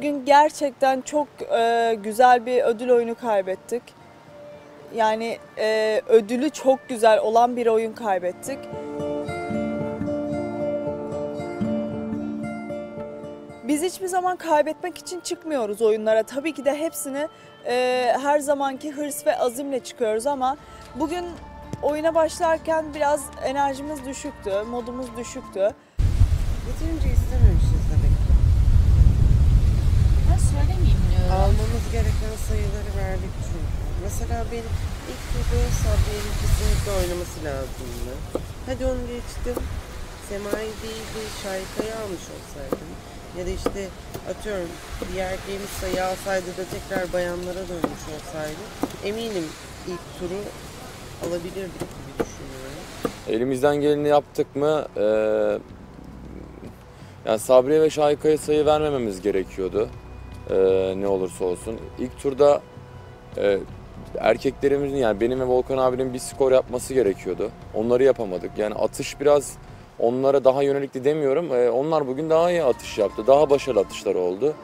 gerçekten çok e, güzel bir ödül oyunu kaybettik. Yani e, ödülü çok güzel olan bir oyun kaybettik. Biz hiçbir zaman kaybetmek için çıkmıyoruz oyunlara. Tabii ki de hepsini e, her zamanki hırs ve azimle çıkıyoruz ama bugün oyuna başlarken biraz enerjimiz düşüktü, modumuz düşüktü. Yeterince istememişiz demek sayıları verdik çünkü. Mesela benim ilk turda Sabriye'nin kesinlikle oynaması lazımdı. Hadi onu geçtim. Sema'yı değil de Şayka'yı almış olsaydım. Ya da işte atıyorum bir erkeğimiz sayı alsaydı da tekrar bayanlara dönmüş olsaydı. Eminim ilk turu alabilirdik gibi düşünüyorum. Elimizden geleni yaptık mı? Ee, yani Sabriye ve Şahika'ya sayı vermememiz gerekiyordu. Ee, ne olursa olsun. İlk turda e, erkeklerimizin yani benim ve Volkan abinin bir skor yapması gerekiyordu. Onları yapamadık. Yani atış biraz onlara daha yönelikli demiyorum. Ee, onlar bugün daha iyi atış yaptı. Daha başarılı atışlar oldu.